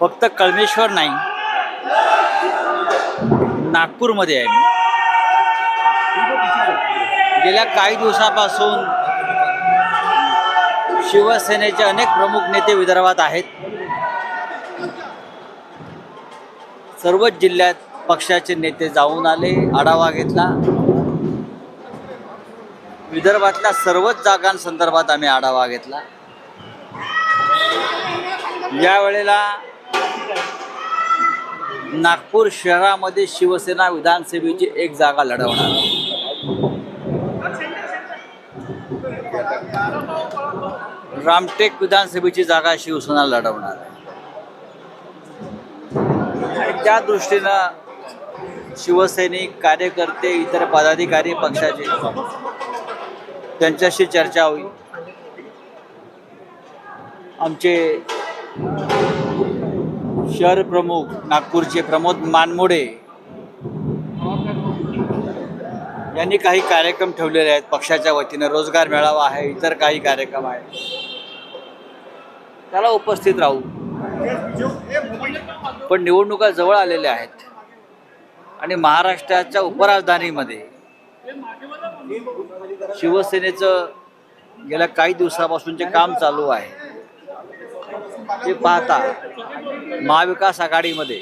फक्त कळमेश्वर नाही नागपूरमध्ये आहे मी. गेल्या काही दिवसापासून शिवसेनेचे अनेक प्रमुख नेते विदर्भात आहेत. सर्वच जिल्ह्यात पक्षाचे नेते जाऊन आले आढावा घेतला. विदर्भातल्या सर्वच जागांसंदर्भात आम्ही आढावा घेतला. या वेळेला नागपूर शहरामध्ये शिवसेना विधानसभेची एक जागा लढवणार. रामटेक विधानसभेची जागा शिवसेना लढवणार. आहे त्या दृष्टीनं शिवसैनिक कार्यकर्ते इतर पदाधिकारी पक्षाचे त्यांच्याशी चर्चा होईल. आमचे शहर प्रमुख नागपूरचे प्रमोद मानमोडे यांनी काही कार्यक्रम ठेवलेले आहेत. पक्षाच्या वतीनं रोजगार मेळावा आहे इतर काही कार्यक्रम आहेत. त्याला उपस्थित राहू. पण निवडणुका जवळ आलेल्या आहेत. आणि महाराष्ट्राच्या उपराजधानीमध्ये शिवसेनेचं गेल्या काही दिवसापासून जे काम चालू आहे. ते पाहता महाविकास आघाडीमध्ये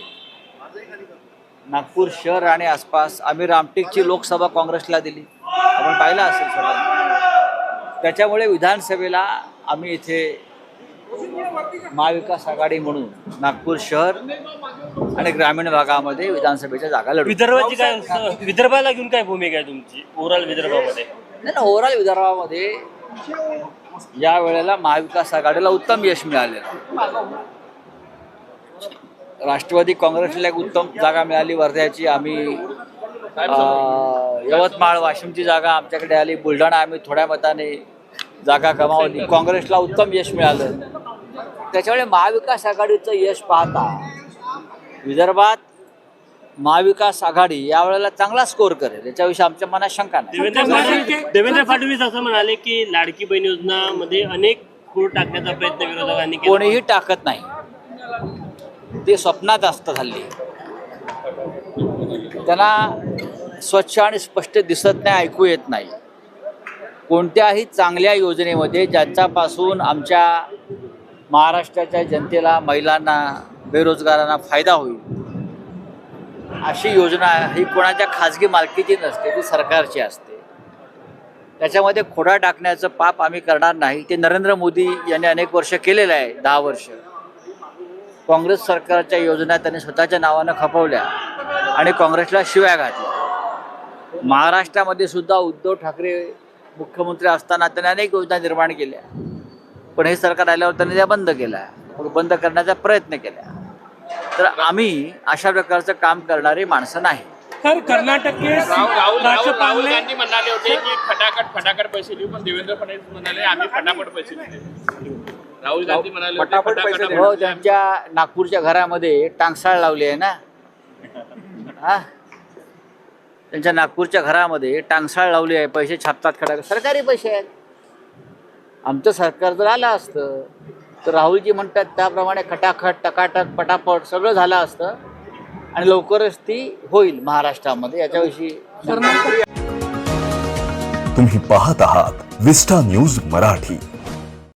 नागपूर शहर आणि आसपास आम्ही रामटेकची लोकसभा काँग्रेसला दिली. आपण पाहिलं असेल सगळं. त्याच्यामुळे विधानसभेला आम्ही इथे महाविकास आघाडी म्हणून नागपूर शहर आणि ग्रामीण भागामध्ये विधानसभेच्या जागा लढू विदर्भाची काय विदर्भाला घेऊन काय भूमिका आहे तुमची? ओव्हरऑल विदर्भामध्ये. नाही ना ओव्हरऑल विदर्भामध्ये या वेळेला महाविकास आघाडीला उत्तम यश मिळालेलं राष्ट्रवादी काँग्रेसला एक उत्तम जागा मिळाली वर्ध्याची. आम्ही यवतमाळ वाशिमची जागा आमच्याकडे आली. बुलढाणा आम्ही थोड्या मताने जागा गमावली. काँग्रेसला उत्तम यश मिळालं. त्याच्यामुळे महाविकास आघाडीचं यश पाहता विदर्भात महाविकास आघाडी यावेळेला चांगला स्कोर करेल. याच्याविषयी आमच्या मनात शंका नाही. देवेंद्र फडणवीस देवेंद्र फडणवीस असं म्हणाले की लाडकी बहीण योजनामध्ये अनेक खूर टाकण्याचा प्रयत्न विरोधकांनी केला. कोणीही टाकत नाही. ते स्वप्नात असतं हल्ली त्यांना स्वच्छ आणि स्पष्ट दिसत नाही ऐकू येत नाही. कोणत्याही चांगल्या योजनेमध्ये ज्याच्यापासून आमच्या महाराष्ट्राच्या जनतेला महिलांना बेरोजगारांना फायदा होईल अशी योजना ही कोणाच्या खाजगी मालकीची नसते ती सरकारची असते. त्याच्यामध्ये खोडा टाकण्याचं पाप आम्ही करणार नाही. ते नरेंद्र मोदी यांनी अनेक वर्ष केलेलं आहे दहा वर्ष. काँग्रेस सरकारच्या योजना त्यांनी स्वतःच्या नावानं खपवल्या आणि काँग्रेसला शिव्या घातल्या. महाराष्ट्रामध्ये सुद्धा उद्धव ठाकरे मुख्यमंत्री असताना त्यांनी अनेक योजना निर्माण केल्या. पण हे सरकार आल्यावर त्यांनी त्या बंद केल्या. बंद करण्याचा प्रयत्न केला. तर आम्ही अशा प्रकारचं काम करणारी माणसं नाही. तर कर्नाटक राहुल राहुल राहुल राहुल राज्यपाल गांधी म्हणाले होते की फटाफट फटाफट पैसे देऊ पण देवेंद्र फडणवीस म्हणाले आम्ही फटाफट पैसे देऊ. राहुल गांधी म्हणाले होते फटाफट हो त्यांच्या नागपूरच्या घरामध्ये टांगसाळ लावली आहे ना? हा? त्यांच्या नागपूरच्या घरामध्ये टांगसाळ लावली आहे पैसे छापतात खडा सरकारी पैसे आहेत. आमचं सरकार जर आलं असतं. तर राहुलजी म्हणतात त्याप्रमाणे खटाखट टकाटक पटापट सगळं झालं असतं आणि लवकरच ती होईल महाराष्ट्रामध्ये. याच्याविषयी तुम्ही पाहत आहात विस्टा न्यूज मराठी.